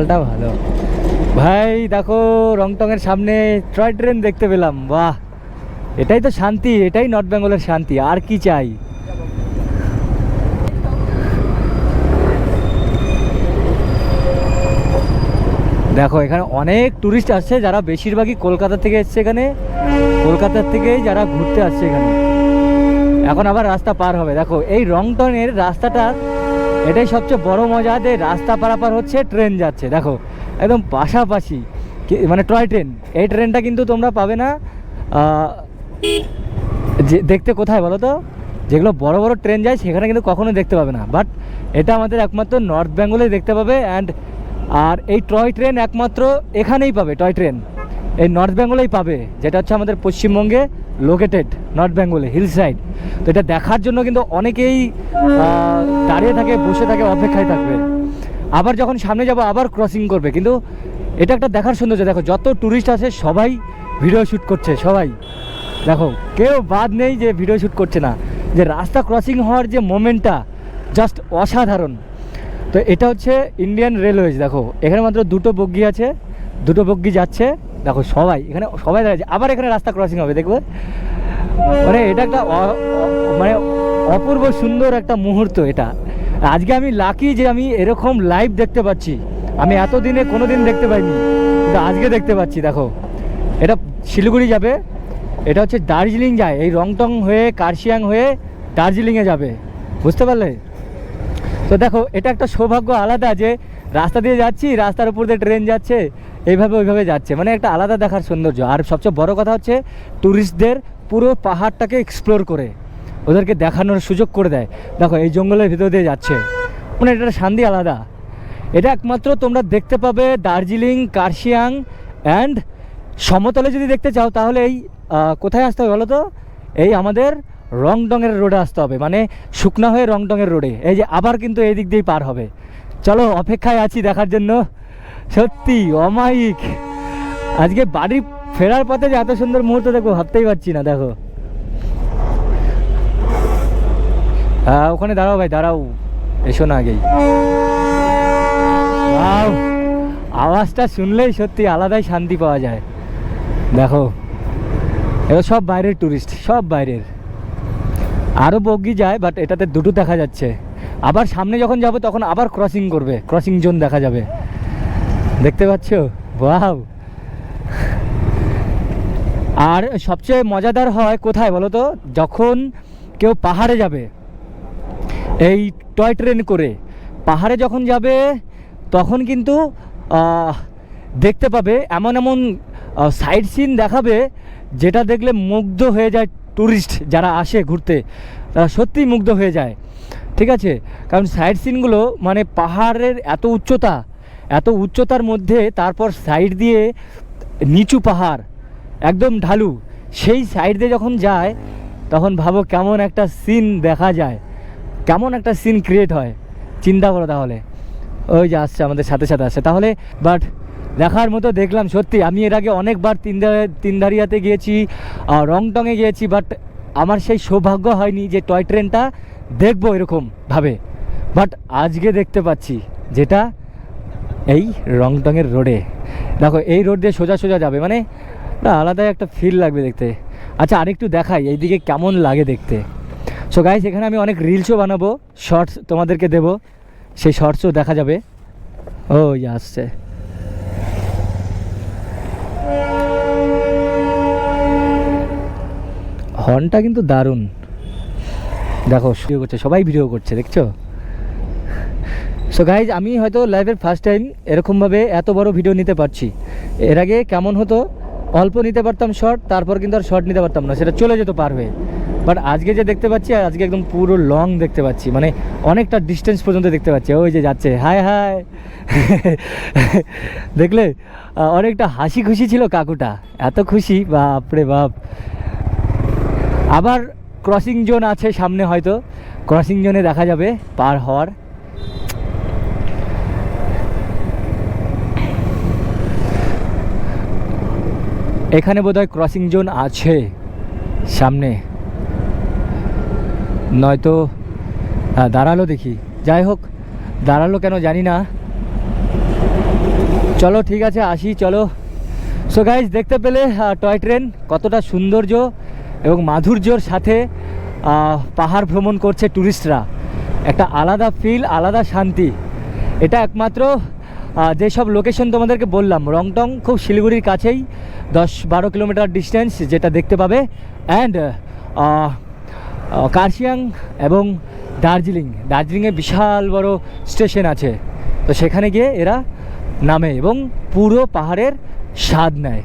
সকালটা ভালো। ভাই, দেখো, রংটংয়ের সামনে টয় ট্রেন দেখতে পেলাম, বাহ। এটাই তো শান্তি, এটাই নর্থ বেঙ্গলের শান্তি, আর কি চাই? দেখো, এখানে অনেক টুরিস্ট আসছে, যারা বেশিরভাগই কলকাতা থেকে এসছে এখানে। কলকাতার থেকেই যারা ঘুরতে আসছে এখানে। এখন আবার রাস্তা পার হবে। দেখো, এই রংটনের রাস্তাটা এটাই সবচেয়ে বড় মজা যে রাস্তা পারাপার হচ্ছে, ট্রেন যাচ্ছে। দেখো, একদম পাশাপাশি মানে টয় ট্রেন। এই ট্রেনটা কিন্তু তোমরা পাবে না যে, দেখতে কোথায় বলো তো? যেগুলো বড় বড় ট্রেন যায়, সেখানে কিন্তু কখনো দেখতে পাবে না। বাট এটা আমাদের একমাত্র নর্থ বেঙ্গলেই দেখতে পাবে অ্যান্ড আর এই টয় ট্রেন একমাত্র এখানেই পাবে, টয় ট্রেন। এই নর্থ বেঙ্গলেই পাবে, যেটা হচ্ছে আমাদের পশ্চিমবঙ্গে লোকেটেড নর্থ বেঙ্গলে হিল সাইড তো এটা দেখার জন্য কিন্তু অনেকেই দাঁড়িয়ে থাকে, বসে থাকে, অপেক্ষায় থাকবে। আবার যখন সামনে যাব, আবার ক্রসিং করবে। কিন্তু এটা একটা দেখার সৌন্দর্য। দেখো, যত ট্যুরিস্ট আছে সবাই ভিডিও শ্যুট করছে, সবাই। দেখো, কেউ বাদ নেই যে ভিডিও শ্যুট করছে না। যে রাস্তা ক্রসিং হওয়ার যে মোমেন্টটা জাস্ট অসাধারণ। তো এটা হচ্ছে ইন্ডিয়ান রেলওয়েজ দেখো। এখানে মাত্র দুটো বগি আছে, দুটো বগি যাচ্ছে। দেখো, সবাই, এখানে সবাই দাঁড়িয়েছে আবার এখানে রাস্তা ক্রসিং হবে, দেখবে? মানে এটা একটা মানে অপূর্ব সুন্দর একটা মুহূর্ত এটা। আজকে আমি লাকি যে আমি এরকম লাইভ দেখতে পাচ্ছি। আমি এতদিনে কোনো দিন দেখতে পাইনি। কিন্তু আজকে দেখতে পাচ্ছি, দেখো। এটা শিলিগুড়ি যাবে। এটা হচ্ছে দার্জিলিং যায়। এই রংটং হয়ে, কার্শিয়াং হয়ে দার্জিলিংয়ে যাবে। বুঝতে পারলে? তো দেখো, এটা একটা সৌভাগ্য আলাদা যে রাস্তা দিয়ে যাচ্ছি, রাস্তার উপর দিয়ে ট্রেন যাচ্ছে, এইভাবে ওইভাবে যাচ্ছে। মানে একটা আলাদা দেখার সৌন্দর্য। আর সবচেয়ে বড় কথা হচ্ছে ট্যুরিস্টদের পুরো পাহাড়টাকে এক্সপ্লোর করে। ওদেরকে দেখানোর সুযোগ করে দেয়। দেখো, এই জঙ্গলের ভিতর দিয়ে যাচ্ছে। মানে এটা শান্তি আলাদা। এটা একমাত্র তোমরা দেখতে পাবে দার্জিলিং, কার্শিয়াং অ্যান্ড সমতলে যদি দেখতে চাও, তাহলে এই কোথায় আসতে হবে বলো তো? এই আমাদের রংডংয়ের রোডে আসতে হবে। মানে শুকনা হয়ে রংডংয়ের রোডে। এই যে আবার কিন্তু এই দিক দিয়েই পার হবে। চলো, অপেক্ষায় আছি দেখার জন্য। সত্যি, অমায়িক। আজকে বাড়ি ফেরার পথে যে এত সুন্দর মুহূর্ত দেখো ভাবতেই পারছি না, দেখো। হ্যাঁ ওখানে দাঁড়াও ভাই, দাঁড়াও। এসো না আগেই! আওয়াজটা শুনলেই সত্যি আলাদাই শান্তি পাওয়া যায়। দেখো এগুলো সব বাইরের ট্যুরিস্ট সব বাইরের। আরও বগি যায় বাট এটাতে দুটো দেখা যাচ্ছে। আবার সামনে যখন যাব, তখন আবার ক্রসিং করবে ক্রসিং জোন দেখা যাবে। দেখতে পাচ্ছ? বাহ আর সবচেয়ে মজাদার হয় কোথায় বলো তো? যখন কেউ পাহাড়ে যাবে এই টয় ট্রেন করে। পাহাড়ে যখন যাবে, তখন কিন্তু দেখতে পাবে, এমন এমন সাইড সিন দেখাবে, যেটা দেখলে মুগ্ধ হয়ে যায় ট্যুরিস্ট যারা আসে ঘুরতে। তারা সত্যিই মুগ্ধ হয়ে যায়। ঠিক আছে? কারণ সাইড সিনগুলো মানে পাহাড়ের এত উচ্চতা, এত উচ্চতার মধ্যে তারপর সাইড দিয়ে নিচু পাহাড়, একদম ঢালু, সেই সাইড দিয়ে যখন যায়, তখন ভাবো কেমন একটা সিন দেখা যায়। কেমন একটা সিন ক্রিয়েট হয়? চিন্তা করো তাহলে। ওই যে আসছে, আমাদের সাথে সাথে আসছে। তাহলে বাট দেখার মতো দেখলাম, সত্যি, আমি এর আগে অনেকবার তিনদারিয়াতে গিয়েছি আর রংটংয়ে গিয়েছি বাট আমার সেই সৌভাগ্য হয়নি যে টয় ট্রেনটা দেখব এরকম ভাবে। বাট আজকে দেখতে পাচ্ছি, যেটা এই রংটংয়ের রোডে দেখো, এই রোড দিয়ে সোজা সোজা যাবে মানে আলাদাই একটা ফিল লাগবে দেখতে। আচ্ছা আরেকটু দেখাই, এইদিকে কেমন লাগে দেখতে? সো গাইস এখানে আমি অনেক রিলসও বানাবো শর্টস তোমাদেরকে দেব, সেই শর্টসও দেখা যাবে। ও আসছে। হর্নটা কিন্তু দারুণ। দেখো ভিডিও করছে, সবাই ভিডিও করছে, দেখছ? সো গাইজ আমি হয়তো লাইভের ফার্স্ট টাইম এরকমভাবে এত বড় ভিডিও নিতে পারছি। এর আগে কেমন হতো? অল্প নিতে পারতাম শর্ট তারপর কিন্তু আর শর্ট নিতে পারতাম না, সেটা চলে যেত পার হয়ে। বাট আজকে যে দেখতে পাচ্ছি, আর আজকে একদম পুরো লং দেখতে পাচ্ছি। মানে অনেকটা ডিস্টেন্স পর্যন্ত দেখতে পাচ্ছি। ওই যে যাচ্ছে হাই হাই দেখলে অনেকটা হাসি খুশি ছিল কাকুটা। এত খুশি বাপরে বাপ। আবার ক্রসিং জোন আছে সামনে হয়তো। ক্রসিং জোনে দেখা যাবে, পার হওয়ার। এখানে বোধহয় ক্রসিং জোন আছে, সামনে। নয়তো দাঁড়াল দেখি। যাই হোক, দাঁড়াল কেন জানি না। চলো, ঠিক আছে, আসি, চলো। সো গাইজ দেখতে পেলে টয় ট্রেন কতটা সৌন্দর্য এবং মাধুর্যর সাথে পাহাড় ভ্রমণ করছে ট্যুরিস্টরা একটা আলাদা ফিল আলাদা শান্তি। এটা একমাত্র যেসব লোকেশন তোমাদেরকে বললাম, রংটং খুব শিলিগুড়ির কাছেই, দশ বারো কিলোমিটার ডিস্টেন্স যেটা দেখতে পাবে। অ্যান্ড কার্শিয়াং এবং দার্জিলিং। দার্জিলিংয়ে বিশাল বড় স্টেশন আছে। তো সেখানে গিয়ে এরা নামে এবং পুরো পাহাড়ের স্বাদ নেয়।